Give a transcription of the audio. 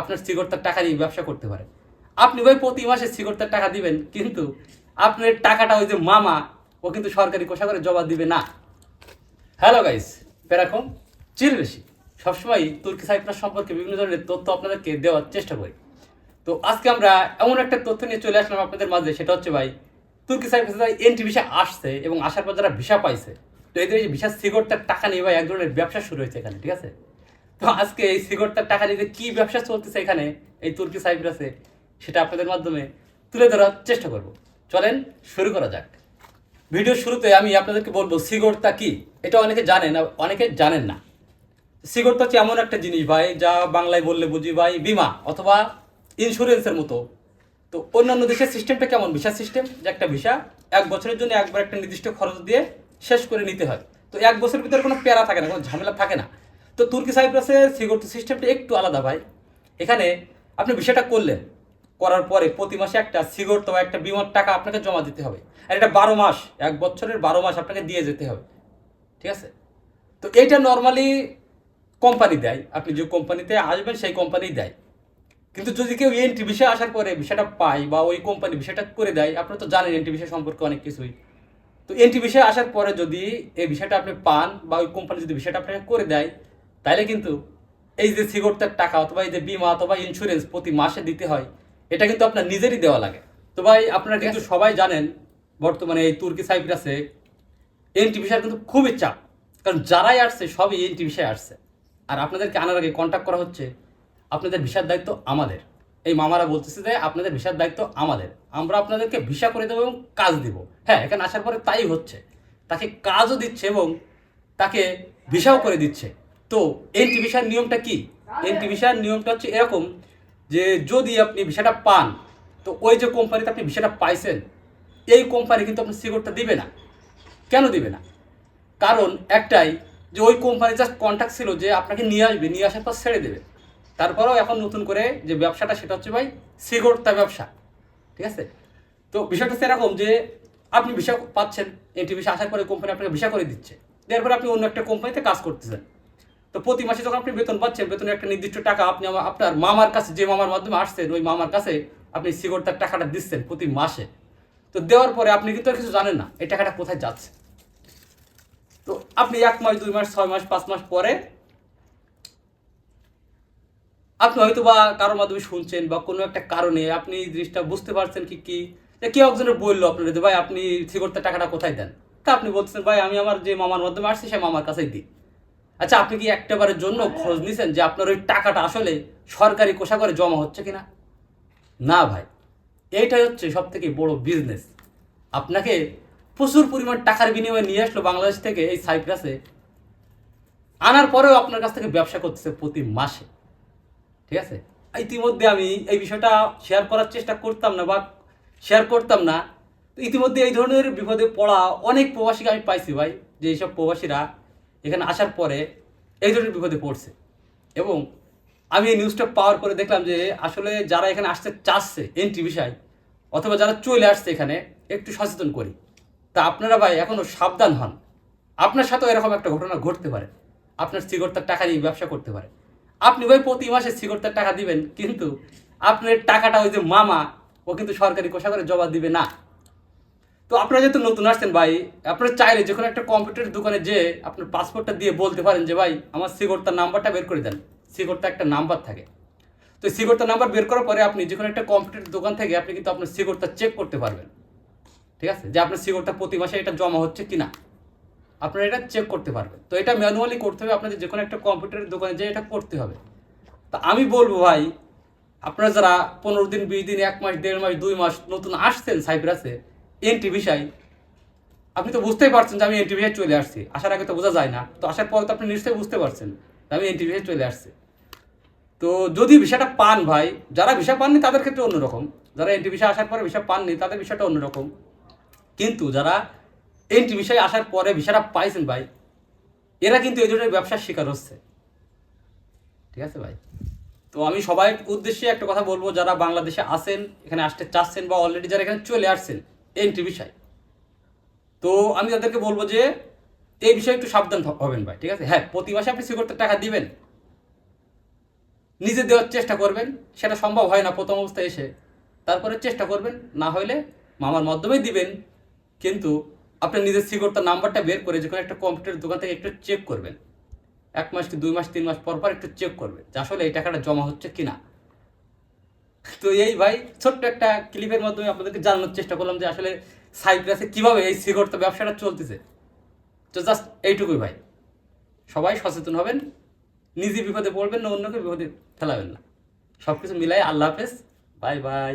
আপনার সিগরটার টাকা দিয়ে ব্যবসা করতে পারে। আপনি ভাই প্রতি মাসে সিগরটার টাকা দিবেন, কিন্তু আপনার টাকাটা ওই যে মামা, ও কিন্তু সরকারি কোষাগারে জবাব দিবে না। হ্যালো গাইস এরকম চিল বেশি। সবসময় তুর্কি সাইপ্রাস সম্পর্কে বিভিন্ন ধরনের তথ্য আপনাদেরকে দেওয়ার চেষ্টা করি। তো আজকে আমরা এমন একটা তথ্য নিয়ে চলে আসলাম আপনাদের মাঝে, সেটা হচ্ছে ভাই, তুর্কি সাইপ্রাসে এনটি ভিসা আসছে এবং আসার পর যারা ভিসা পাইছে, তো এদের এই ভিসা সিগরটার টাকা নিয়ে ভাই এক ধরনের ব্যবসা শুরু হয়েছে এখানে, ঠিক আছে? তো আজকে এই সিগরটার টাকা নিয়ে কি ব্যবসা চলতেছে এখানে, এই তুর্কি সাইপ্রাসে, সেটা আপনাদের মাধ্যমে তুলে ধরার চেষ্টা করব। চলেন শুরু করা যাক। ভিডিও শুরুতে আমি আপনাদেরকে বলব, সিগরটা কি? এটা অনেকে জানেন অনেকে জানেন না। সিগরটা হচ্ছে এমন একটা জিনিস ভাই, যা বাংলায় বললে বুঝি ভাই বিমা অথবা ইন্স্যুরেন্সের মতো। তো অন্যান্য দেশের সিস্টেমটা কেমন? ভিসা সিস্টেম, যে একটা ভিসা, এক বছরের জন্য একবার একটা নির্দিষ্ট খরচ দিয়ে শেষ করে নিতে হয়। তো এক বছরের ভিতরে কোনো প্যারা থাকে না, কোনো ঝামেলা থাকে না। তো তুর্কি সাইপ্রাসে সিগরটা সিস্টেমটা একটু আলাদা ভাই। এখানে আপনি বিষয়টা করলেন, করার পরে প্রতি মাসে একটা সিগর বা একটা বিমার টাকা আপনাকে জমা দিতে হবে। আর এটা বারো মাস, এক বছরের বারো মাস আপনাকে দিয়ে যেতে হবে। ঠিক আছে? তো এইটা নর্মালি কোম্পানি দেয়। আপনি যে কোম্পানিতে আসবেন, সেই কোম্পানি দেয়। কিন্তু যদি কেউ এনটি বিষয়ে আসার পরে বিষয়টা পায় বা ওই কোম্পানি বিষয়টা করে দেয়, আপনারা তো জানেন এনটি বিষয় সম্পর্কে অনেক কিছুই। তো এনটি বিষয়ে আসার পরে যদি এই বিষয়টা আপনি পান বা ওই কোম্পানি যদি বিষয়টা আপনাকে করে দেয় তাহলে কিন্তু এই যে সিগরটার টাকা অথবা এই যে বিমা অথবা ইন্স্যুরেন্স প্রতি মাসে দিতে হয় এটা কিন্তু আপনার নিজেরই দেওয়া লাগে। তো ভাই আপনারা কিন্তু সবাই জানেন বর্তমানে এই তুর্কি সাইপ্রাসে এনটি বিষয়ের কিন্তু খুবই চাপ। কারণ যারাই আসছে সবই এনটি বিষয়ে আসছে। আর আপনাদেরকে আনার আগে কন্ট্যাক্ট করা হচ্ছে আপনাদের ভিসার দায়িত্ব আমাদের। এই মামারা বলতেছে যে আপনাদের ভিসার দায়িত্ব আমাদের। আমরা আপনাদেরকে ভিসা করে দেবো এবং কাজ দিব। হ্যাঁ এখানে আসার পরে তাই হচ্ছে। তাকে কাজও দিচ্ছে এবং তাকে ভিসাও করে দিচ্ছে। তো এনটি ভিসার নিয়মটা কি? এনটি ভিসার নিয়মটা হচ্ছে এরকম যে যদি আপনি ভিসাটা পান, তো ওই যে কোম্পানিতে আপনি ভিসাটা পাইছেন, এই কোম্পানি কিন্তু আপনার সিকিউরটা দিবে না। কেন দিবে না? কারণ একটাই যে ওই কোম্পানি জাস্ট কন্ট্যাক্ট ছিল যে আপনাকে নিয়ে আসবে, নিয়ে আসার পর ছেড়ে দেবে। তারপরেও এখন নতুন করে যে ব্যবসাটা সেটা হচ্ছে ভাই সিগরতা ব্যবসা। ঠিক আছে? তো বিষয়টা এরকম যে আপনি ভিসা পাচ্ছেন এনটি ভিসা আসার পরে কোম্পানি আপনাকে ভিসা করে দিচ্ছে। এরপরে আপনি অন্য একটা কোম্পানিতে কাজ করতেছেন। তো প্রতি মাসে যখন আপনি বেতন পাচ্ছেন, বেতনের একটা নির্দিষ্ট টাকা আপনি আপনার মামার কাছে, যে মামার মাধ্যমে আসছেন, ওই মামার কাছে আপনি সিগরতার টাকাটা দিচ্ছেন প্রতি মাসে। তো দেওয়ার পরে আপনি কিন্তু আর কিছু জানেন না, এই টাকাটা কোথায় যাচ্ছে। তো আপনি এক মাস, দুই মাস, ছয় মাস, পাঁচ মাস পরে আপনি হয়তো বা কারোর মাধ্যমে শুনছেন বা কোনো একটা কারণে আপনি জিনিসটা বুঝতে পারছেন কি কি? যে কেউ একজনের বলল আপনার যে, ভাই, আপনি সিগরতার টাকাটা কোথায় দেন? তা আপনি বলছেন ভাই, আমি আমার যে মামার মাধ্যমে আসছি, সে মামার কাছেই দিই। আচ্ছা আপনি কি একটাবারের জন্য খোঁজ নিছেন যে আপনার ওই টাকাটা আসলে সরকারি কোষাগারে জমা হচ্ছে কিনা? না ভাই, এইটাই হচ্ছে সব থেকে বড় বিজনেস আপনাকে প্রচুর পরিমাণ টাকার বিনিময়ে নিয়ে আসলো বাংলাদেশ থেকে এই সাইপ্রাসে। আনার পরেও আপনার কাছ থেকে ব্যবসা করতেছে প্রতি মাসে। ঠিক আছে? ইতিমধ্যে আমি এই বিষয়টা শেয়ার করার চেষ্টা করতাম না বা শেয়ার করতাম না। ইতিমধ্যে এই ধরনের বিপদে পড়া অনেক প্রবাসীকে আমি পাইছি ভাই, যে এইসব প্রবাসীরা এখানে আসার পরে এই ধরনের বিপদে পড়ছে। এবং আমি এই নিউজটা পাওয়ার পরে দেখলাম যে আসলে যারা এখানে আসতে চাচ্ছে এন্ট্রি বিষয়, অথবা যারা চলে আসছে এখানে, একটু সচেতন করি। তা আপনারা ভাই এখনও সাবধান হন। আপনার সাথেও এরকম একটা ঘটনা ঘটতে পারে। আপনার সিগরতার টাকা নিয়ে ব্যবসা করতে পারে। আপনি ভাই প্রতি মাসে সিগরতার টাকা দিবেন, কিন্তু আপনার টাকাটা ওই যে মামা, ও কিন্তু সরকারি কোষাগারে জবাব দিবে না। তো আপনারা যেহেতু নতুন আসছেন ভাই, আপনারা চাইলে যে কোনো একটা কম্পিউটার দোকানে যে আপনার পাসপোর্টটা দিয়ে বলতে পারেন যে, ভাই, আমার সিগরতার নাম্বারটা বের করে দেন। সিগরতা একটা নাম্বার থাকে। তো সিগরতার নাম্বার বের করার পরে আপনি যে কোনো একটা কম্পিউটার দোকান থেকে আপনি কিন্তু আপনার সিগরতা চেক করতে পারবেন। ঠিক আছে? যে আপনার সিগরটা প্রতি মাসে এটা জমা হচ্ছে কি না আপনারা এটা চেক করতে পারবেন। তো এটা ম্যানুয়ালি করতে হবে, আপনাদের যে কোনো একটা কম্পিউটারের দোকানে যেয়ে এটা করতে হবে। তা আমি বলব ভাই, আপনারা যারা পনেরো দিন, বিশ দিন, এক মাস, দেড় মাস, দুই মাস নতুন আসছেন সাইপ্রাসে এনটি বিষয় আপনি তো বুঝতেই পারছেন যে আমি এনটি বিষয়ে চলে আসছি। আসার আগে তো বোঝা যায় না। তো আসার পর তো আপনি নিশ্চয়ই বুঝতে পারছেন যে আমি এনটি বিষয়ে চলে আসছি। তো যদি ভিসাটা পান ভাই, যারা ভিসা পাননি তাদের ক্ষেত্রে অন্যরকম। যারা এনটি ভিসা আসার পরে ভিসা পাননি তাদের বিষয়টা অন্যরকম। কিন্তু যারা এনটি বিষয়ে আসার পরে ভিসাটা পাইছেন ভাই, এরা কিন্তু এই ধরনের ব্যবসার শিকার হচ্ছে। ঠিক আছে ভাই? তো আমি সবাই উদ্দেশ্যে একটা কথা বলব, যারা বাংলাদেশে আসেন এখানে আসতে চাচ্ছেন বা অলরেডি যারা এখানে চলে আসছেন এনটি বিষয় তো আমি তাদেরকে বলব যে, এই বিষয়ে একটু সাবধান হবেন ভাই, ঠিক আছে? হ্যাঁ প্রতি মাসে আপনি সিকিউরিটির টাকা দিবেন। নিজে দেওয়ার চেষ্টা করবেন, সেটা সম্ভব হয় না প্রথম অবস্থায় এসে। তারপরে চেষ্টা করবেন, না হলে মামার মাধ্যমেই দিবেন। কিন্তু আপনি নিজের সিকিউরতার নাম্বারটা বের করে যে কোনো একটা কম্পিউটার দোকান থেকে একটু চেক করবেন, এক মাস কি দুই মাস, তিন মাস পর পর একটু চেক করবেন, যে আসলে এই টাকাটা জমা হচ্ছে কিনা। তো এই ভাই, ছোট্ট একটা ক্লিপের মাধ্যমে আপনাদেরকে জানানোর চেষ্টা করলাম যে আসলে সাইপ্রাসে কীভাবে এই সিগারেট ব্যবসাটা চলতেছে। তো জাস্ট এইটুকুই ভাই। সবাই সচেতন হবেন, নিজে বিপদে পড়বেন না, অন্যকে বিপদে ফেলাবেন না। সব কিছু মিলাই আল্লাহ হাফেজ। Bye bye.